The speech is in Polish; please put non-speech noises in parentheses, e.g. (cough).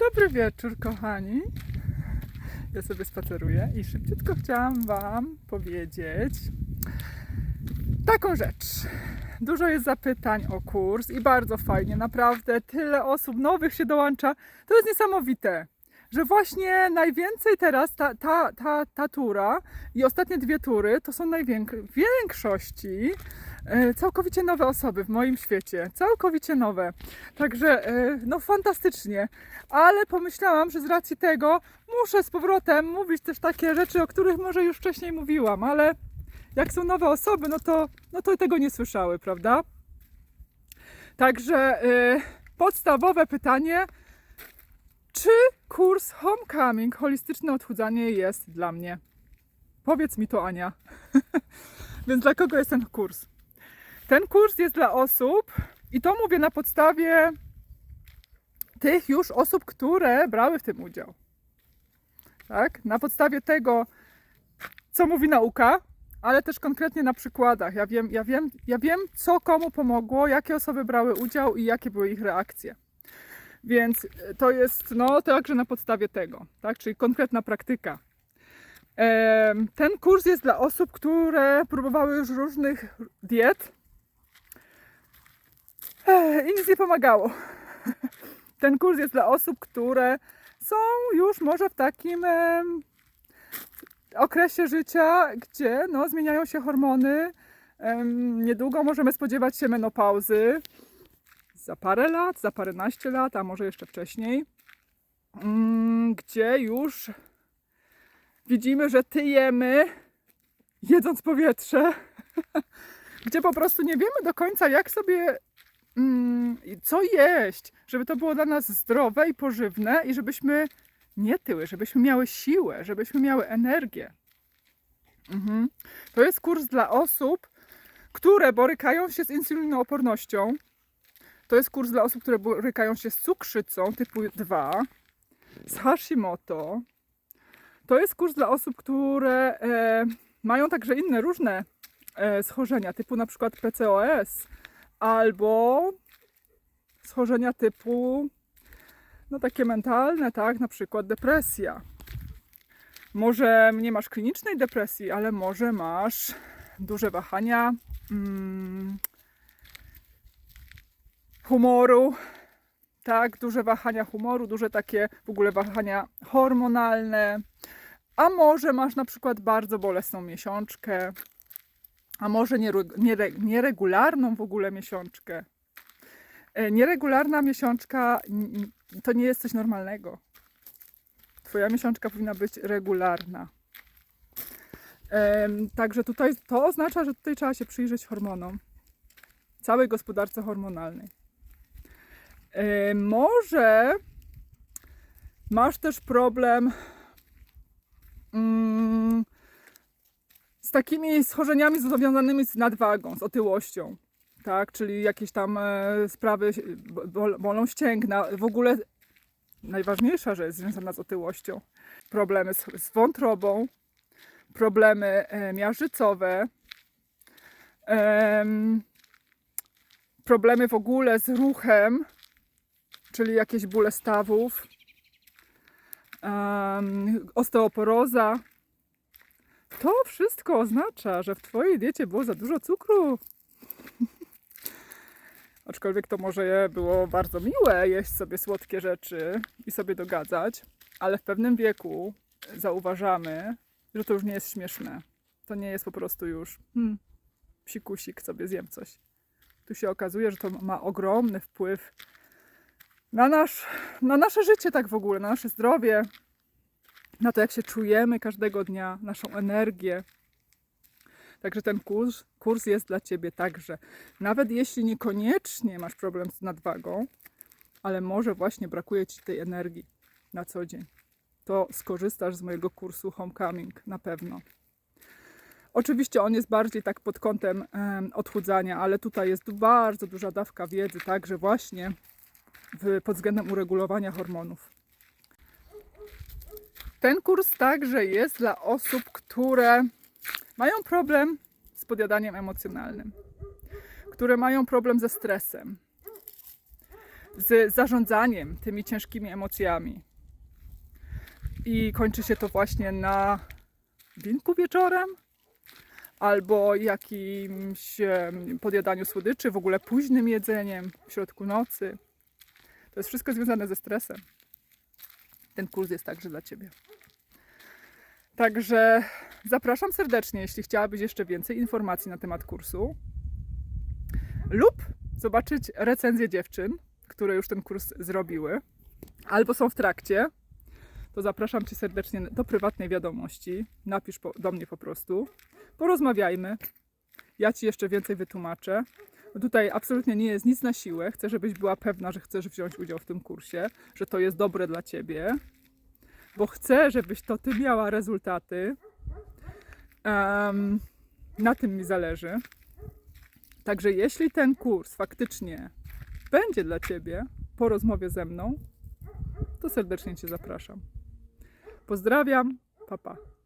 Dobry wieczór, kochani. Ja sobie spaceruję i szybciutko chciałam Wam powiedzieć taką rzecz. Dużo jest zapytań o kurs i bardzo fajnie, naprawdę. Tyle osób nowych się dołącza. To jest niesamowite, że właśnie najwięcej teraz ta, ta, ta, ta tura i ostatnie dwie tury to są największe. W większości e, całkowicie nowe osoby w moim świecie. Całkowicie nowe. Także e, no fantastycznie. Ale pomyślałam, że z racji tego muszę z powrotem mówić też takie rzeczy, o których może już wcześniej mówiłam, ale jak są nowe osoby, no to, no to tego nie słyszały, prawda? Także y, podstawowe pytanie, Homecoming, holistyczne odchudzanie jest dla mnie? Powiedz mi to, Ania. (laughs) Więc dla kogo jest ten kurs? Ten kurs jest dla osób, i to mówię na podstawie tych już osób, które brały w tym udział. Tak? Na podstawie tego, co mówi nauka, ale też konkretnie na przykładach. Ja wiem, ja wiem, ja wiem, co komu pomogło, jakie osoby brały udział i jakie były ich reakcje. Więc e, to jest no także na podstawie tego, tak? Czyli konkretna praktyka. Ten kurs jest dla osób, które próbowały już różnych diet i nic nie pomagało. (laughs) Ten kurs jest dla osób, które są już może w takim okresie życia, gdzie no, zmieniają się hormony. Niedługo możemy spodziewać się menopauzy. Za parę lat, za paręnaście lat, a może jeszcze wcześniej. Mm, Gdzie już widzimy, że tyjemy, jedząc powietrze. (laughs) Gdzie po prostu nie wiemy do końca, jak sobie mm, co jeść, żeby to było dla nas zdrowe i pożywne i żebyśmy nie tyły, żebyśmy miały siłę, żebyśmy miały energię. Mhm. To jest kurs dla osób, które borykają się z insulinoopornością. To jest kurs dla osób, które borykają się z cukrzycą typu 2, z Hashimoto. To jest kurs dla osób, które e, mają także inne różne e, schorzenia, typu na przykład PCOS albo schorzenia typu no takie mentalne, tak, na przykład depresja. Może nie masz klinicznej depresji, ale może masz duże wahania mm, humoru, tak, duże wahania humoru, duże takie w ogóle wahania hormonalne, a może masz na przykład bardzo bolesną miesiączkę, a może niere- niere- nieregularną w ogóle miesiączkę. E, Nieregularna miesiączka to nie jest coś normalnego. Twoja miesiączka powinna być regularna. Także tutaj to oznacza, że tutaj trzeba się przyjrzeć hormonom, całej gospodarce hormonalnej. E, Może masz też problem mm, z takimi schorzeniami związanymi z nadwagą, z otyłością tak, czyli jakieś tam e, sprawy bo- bol- bolą ścięgna. W ogóle najważniejsza rzecz związana z otyłością. Problemy z, wątrobą, problemy e, miażdżycowe, em, problemy w ogóle z ruchem, czyli jakieś bóle stawów, osteoporoza. To wszystko oznacza, że w Twojej diecie było za dużo cukru. (laughs) Aczkolwiek to może było bardzo miłe jeść sobie słodkie rzeczy i sobie dogadzać, ale w pewnym wieku zauważamy, że to już nie jest śmieszne. To nie jest po prostu już hmm, psikusik, sobie zjem coś. Tu się okazuje, że to ma ogromny wpływ na, nasz, na nasze życie tak w ogóle, na nasze zdrowie, na to jak się czujemy każdego dnia, naszą energię. Także ten kurs, kurs jest dla Ciebie także. Nawet jeśli niekoniecznie masz problem z nadwagą, ale może właśnie brakuje Ci tej energii na co dzień, to skorzystasz z mojego kursu Homecoming na pewno. Oczywiście on jest bardziej tak pod kątem em, odchudzania, ale tutaj jest bardzo duża dawka wiedzy, także właśnie w, pod względem uregulowania hormonów. Ten kurs także jest dla osób, które mają problem z podjadaniem emocjonalnym, które mają problem ze stresem, z zarządzaniem tymi ciężkimi emocjami. I kończy się to właśnie na winku wieczorem, albo jakimś podjadaniu słodyczy, w ogóle późnym jedzeniem w środku nocy. To jest wszystko związane ze stresem. Ten kurs jest także dla Ciebie. Także zapraszam serdecznie, jeśli chciałabyś jeszcze więcej informacji na temat kursu lub zobaczyć recenzje dziewczyn, które już ten kurs zrobiły, albo są w trakcie, to zapraszam Cię serdecznie do prywatnej wiadomości. Napisz po, do mnie po prostu. Porozmawiajmy. Ja Ci jeszcze więcej wytłumaczę. Tutaj absolutnie nie jest nic na siłę. Chcę, żebyś była pewna, że chcesz wziąć udział w tym kursie, że to jest dobre dla Ciebie, bo chcę, żebyś to Ty miała rezultaty. Em, na tym mi zależy. Także jeśli ten kurs faktycznie będzie dla Ciebie po rozmowie ze mną, to serdecznie Cię zapraszam. Pozdrawiam, papa. Pa.